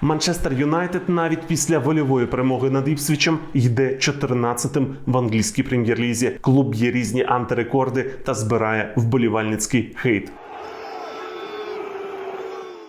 Манчестер Юнайтед навіть після вольової перемоги над Іпсвічем йде 14-тим в англійській прем'єр-лізі. Клуб є різні антирекорди та збирає вболівальницький хейт.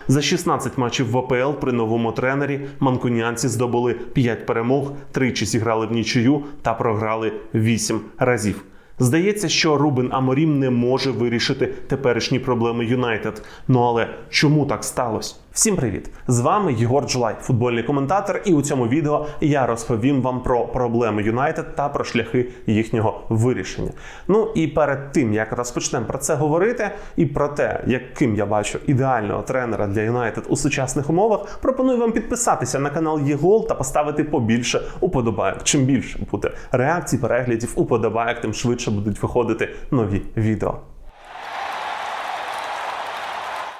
За 16 матчів в АПЛ при новому тренері манкунянці здобули 5 перемог, тричі зіграли в нічию та програли 8 разів. Здається, що Рубен Аморім не може вирішити теперішні проблеми Юнайтед. Ну але чому так сталося? Всім привіт! З вами Єгор Джулай, футбольний коментатор. І у цьому відео я розповім вам про проблеми Юнайтед та про шляхи їхнього вирішення. Ну і перед тим як розпочнемо про це говорити, і про те, яким я бачу ідеального тренера для Юнайтед у сучасних умовах, пропоную вам підписатися на канал Єгол та поставити побільше уподобайок. Чим більше буде реакцій, переглядів, уподобайок, тим швидше будуть виходити нові відео.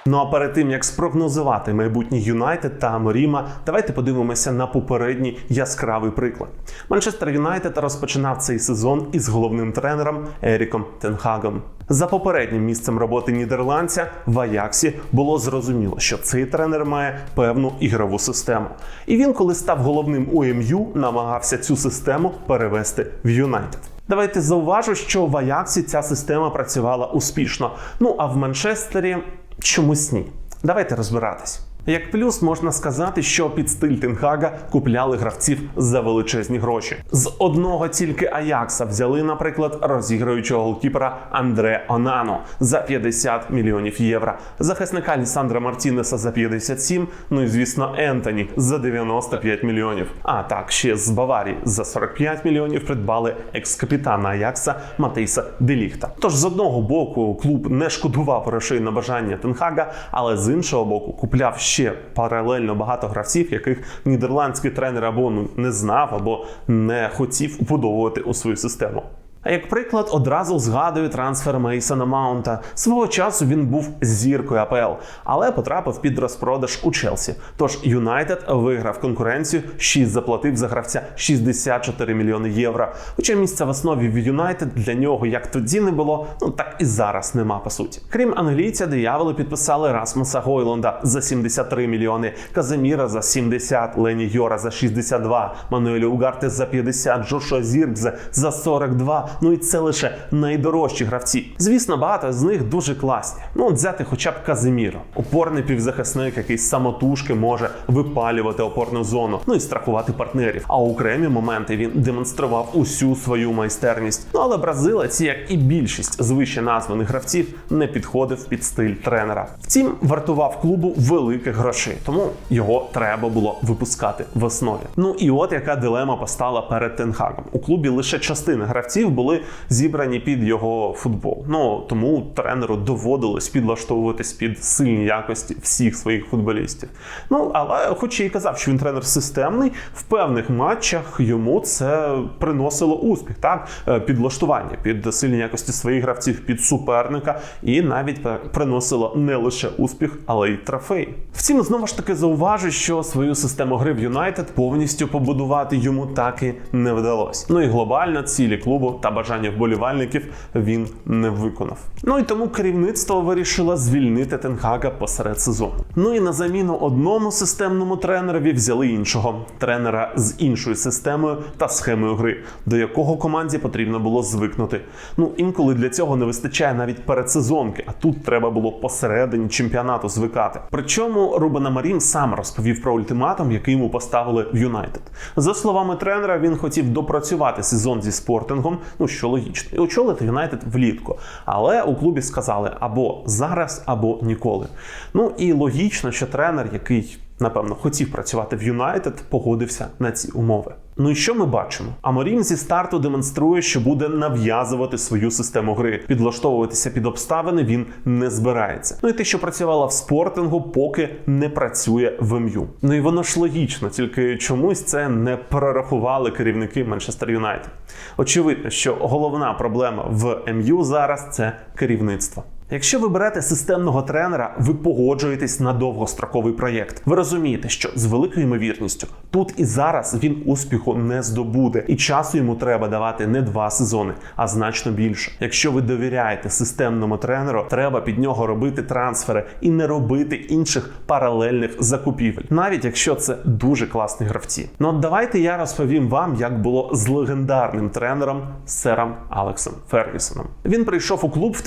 Ну а перед тим як спрогнозувати майбутній Юнайтед та Аморіма, давайте подивимося на попередній яскравий приклад. Манчестер Юнайтед розпочинав цей сезон із головним тренером Еріком Тенхагом. За попереднім місцем роботи нідерландця в Аяксі було зрозуміло, що цей тренер має певну ігрову систему. І він, коли став головним у МЮ, намагався цю систему перевести в Юнайтед. Давайте зауважу, що в Аяксі ця система працювала успішно. Ну а в Манчестері чомусь ні. Давайте розбиратись. Як плюс можна сказати, що під стиль Тенхага купляли гравців за величезні гроші. З одного тільки Аякса взяли, наприклад, розіграючого голкіпера Андре Онано за 50 мільйонів євро, захисника Лісандра Мартінеса за 57, ну і звісно, Ентоні за 95 мільйонів. А так ще з Баварії за 45 мільйонів придбали екс-капітана Аякса Матейса Деліхта. Тож з одного боку клуб не шкодував грошей на бажання Тенхага, але з іншого боку купляв ще паралельно багато гравців, яких нідерландський тренер або ну, не знав, або не хотів вбудовувати у свою систему. А як приклад, одразу згадую трансфер Мейсона Маунта. Свого часу він був зіркою АПЛ, але потрапив під розпродаж у Челсі. Тож Юнайтед виграв конкуренцію, 6 заплатив за гравця 64 мільйони євро. Хоча місця в основі в Юнайтед для нього як тоді не було, ну так і зараз нема по суті. Крім англійця, дияволи підписали Расмуса Гойланда за 73 мільйони, Казиміра за 70, Лені Йора за 62, Мануеля Угарте за 50, Джошуа Зіркзе за 42. Ну і це лише найдорожчі гравці. Звісно, багато з них дуже класні. Ну, от взяти хоча б Казиміро, опорний півзахисник, який самотужки може випалювати опорну зону, ну і страхувати партнерів. А окремі моменти він демонстрував усю свою майстерність. Ну але бразилець, як і більшість з вище названих гравців, не підходив під стиль тренера. Втім, вартував клубу великих грошей, тому його треба було випускати в основі. Ну і от яка дилема постала перед Тенхагом. У клубі лише частина гравців були зібрані під його футбол. Ну тому тренеру доводилось підлаштовуватись під сильні якості всіх своїх футболістів. Ну але, хоч і казав, що він тренер системний, в певних матчах йому це приносило успіх, так Е, підлаштування під сильні якості своїх гравців, під суперника, і навіть приносило не лише успіх, але й трофей. Втім, знову ж таки зауважу, що свою систему гри в Юнайтед повністю побудувати йому так і не вдалося. Ну і глобально цілі клубу та бажання вболівальників він не виконав. Ну і тому керівництво вирішило звільнити Тенхага посеред сезону. Ну і на заміну одному системному тренерові взяли іншого тренера з іншою системою та схемою гри, до якого команді потрібно було звикнути. Ну інколи для цього не вистачає навіть передсезонки, а тут треба було посередині чемпіонату звикати. Причому Рубен Амарім сам розповів про ультиматум, який йому поставили в Юнайтед. За словами тренера, він хотів допрацювати сезон зі спортингом, ну що логічно, і очолити Юнайтед влітку. Але у клубі сказали або зараз, або ніколи. Ну і логічно, що тренер, який напевно хотів працювати в Юнайтед, погодився на ці умови. Ну і що ми бачимо? Аморім зі старту демонструє, що буде нав'язувати свою систему гри. Підлаштовуватися під обставини він не збирається. Ну і те, що працювала в спортингу, поки не працює в МЮ. Ну і воно ж логічно, тільки чомусь це не прорахували керівники Манчестер Юнайтед. Очевидно, що головна проблема в МЮ зараз це керівництво. Якщо ви берете системного тренера, ви погоджуєтесь на довгостроковий проєкт. Ви розумієте, що з великою ймовірністю тут і зараз він успіху не здобуде, і часу йому треба давати не два сезони, а значно більше. Якщо ви довіряєте системному тренеру, треба під нього робити трансфери і не робити інших паралельних закупівель, навіть якщо це дуже класні гравці. Ну от давайте я розповім вам, як було з легендарним тренером сером Алексом Фергюсоном. Він прийшов у клуб в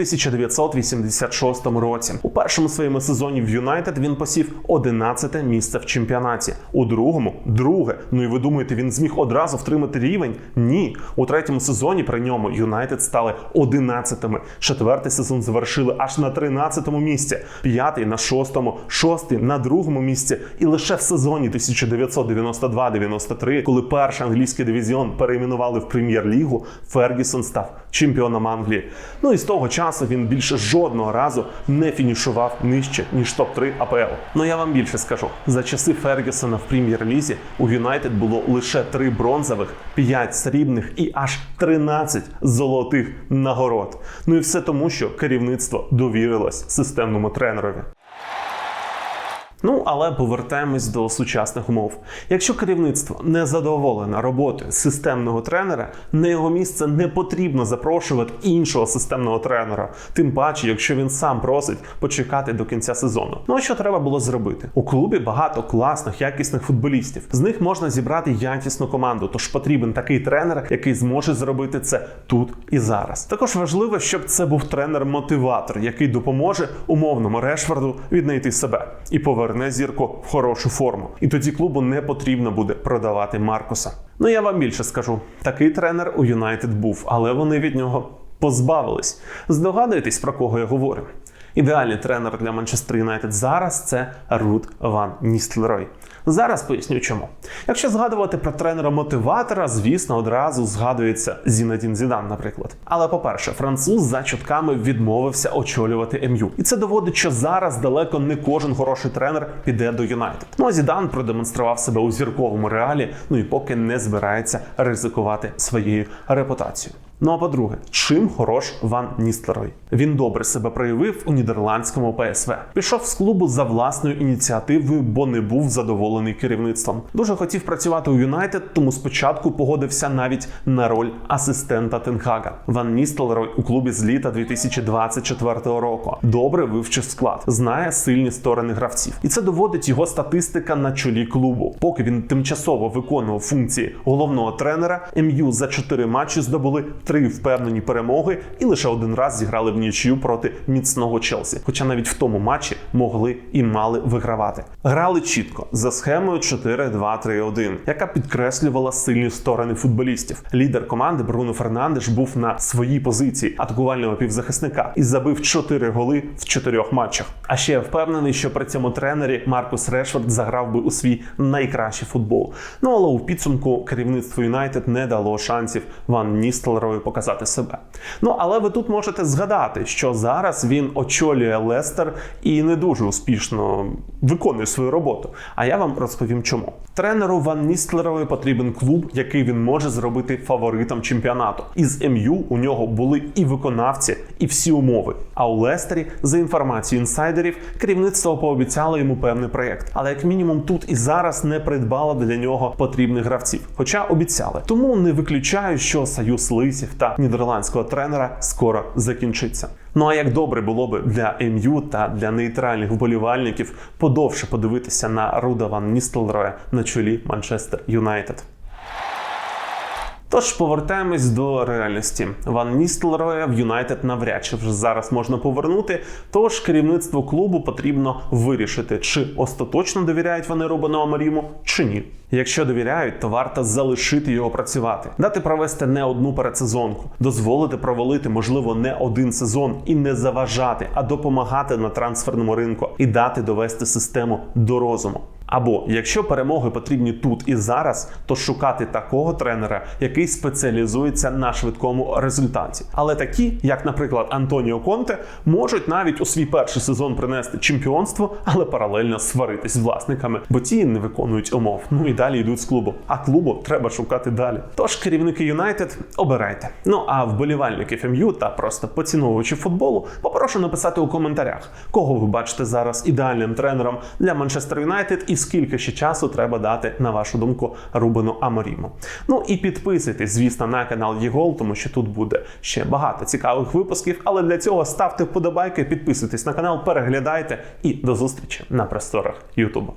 1986 році. У першому своєму сезоні в Юнайтед він посів 11 місце в чемпіонаті. У другому друге. Ну і ви думаєте, він зміг одразу втримати рівень? Ні. У третьому сезоні при ньому Юнайтед стали 11-ми. Четвертий сезон завершили аж на 13-му місці, п'ятий на шостому, шостий на другому місці. І лише в сезоні 1992-93, коли перший англійський дивізіон перейменували в прем'єр-лігу, Фергюсон став чемпіоном Англії. Ну і з того часу він більше жодного разу не фінішував нижче ніж топ-3 АПЛ. Ну я вам більше скажу: за часи Фергюсона в прем'єр-лізі у Юнайтед було лише 3 бронзових, 5 срібних і аж 13 золотих нагород. Ну і все тому, що керівництво довірилось системному тренерові. Ну, але повертаємось до сучасних умов. Якщо керівництво не задоволене роботою системного тренера, на його місце не потрібно запрошувати іншого системного тренера, тим паче, якщо він сам просить почекати до кінця сезону. Ну а що треба було зробити? У клубі багато класних, якісних футболістів. З них можна зібрати якісну команду, тож потрібен такий тренер, який зможе зробити це тут і зараз. Також важливо, щоб це був тренер-мотиватор, який допоможе умовному Решфорду віднайти себе і повернути поверне зірку в хорошу форму. І тоді клубу не потрібно буде продавати Маркуса. Ну я вам більше скажу: такий тренер у Юнайтед був, але вони від нього позбавились. Здогадуєтесь, про кого я говорю? Ідеальний тренер для Манчестер Юнайтед зараз це Рут Ван Ністелрой. Зараз поясню чому. Якщо згадувати про тренера-мотиватора, звісно, одразу згадується Зінедін Зідан, наприклад. Але по-перше, француз за чутками відмовився очолювати МЮ. І це доводить, що зараз далеко не кожен хороший тренер піде до Юнайтед. Ну а Зідан продемонстрував себе у зірковому реалі, ну і поки не збирається ризикувати своєю репутацією. Ну а по-друге, чим хорош Ван Ністерой? Він добре себе проявив у нідерландському ПСВ. Пішов з клубу за власною ініціативою, бо не був задоволений керівництвом. Дуже хотів працювати у Юнайтед, тому спочатку погодився навіть на роль асистента Тенхага. Ван Ністелрой у клубі з літа 2024 року. Добре вивчив склад, знає сильні сторони гравців, і це доводить його статистика на чолі клубу. Поки він тимчасово виконував функції головного тренера, МЮ за 4 матчі здобули три впевнені перемоги і лише один раз зіграли в нічию проти міцного Челсі. Хоча навіть в тому матчі могли і мали вигравати. Грали чітко за схемою 4-2-3-1, яка підкреслювала сильні сторони футболістів. Лідер команди Бруно Фернандеш був на своїй позиції атакувального півзахисника і забив 4 голи в чотирьох матчах. А ще я впевнений, що при цьому тренері Маркус Решфорд заграв би у свій найкращий футбол. Ну але у підсумку керівництво Юнайтед не дало шансів Ван Ністелрою показати себе. Ну але ви тут можете згадати, що зараз він очолює Лестер і не дуже успішно виконує свою роботу. А я вам розповім, чому тренеру Ван Ністлерові потрібен клуб, який він може зробити фаворитом чемпіонату. Із МЮ у нього були і виконавці, і всі умови. А у Лестері, за інформацією інсайдерів, керівництво пообіцяло йому певний проєкт, але як мінімум тут і зараз не придбало для нього потрібних гравців, хоча обіцяли. Тому не виключаю, що союз лисів та нідерландського тренера скоро закінчиться. Ну а як добре було би для МЮ та для нейтральних вболівальників подовше подивитися на Руда Ван Ністелроя на чолі Манчестер Юнайтед. Тож повертаємось до реальності. Ван Ністелроя в Юнайтед навряд чи вже зараз можна повернути. Тож керівництво клубу потрібно вирішити, чи остаточно довіряють вони Рубану Амаріму, чи ні. Якщо довіряють, то варто залишити його працювати, дати провести не одну передсезонку, дозволити провалити, можливо, не один сезон і не заважати, а допомагати на трансферному ринку і дати довести систему до розуму. Або якщо перемоги потрібні тут і зараз, то шукати такого тренера, який спеціалізується на швидкому результаті. Але такі, як, наприклад, Антоніо Конте, можуть навіть у свій перший сезон принести чемпіонство, але паралельно сваритись з власниками, бо ті не виконують умов. Ну і далі йдуть з клубу. А клубу треба шукати далі. Тож керівники Юнайтед обирайте. Ну а вболівальники ФМЮ та просто поціновувачі футболу попрошу написати у коментарях, кого ви бачите зараз ідеальним тренером для Манчестер Юнайтед і скільки ще часу треба дати, на вашу думку, Рубену Аморіму. Ну і підписуйтесь, звісно, на канал Єгол, тому що тут буде ще багато цікавих випусків. Але для цього ставте вподобайки, підписуйтесь на канал, переглядайте і до зустрічі на просторах Ютубу.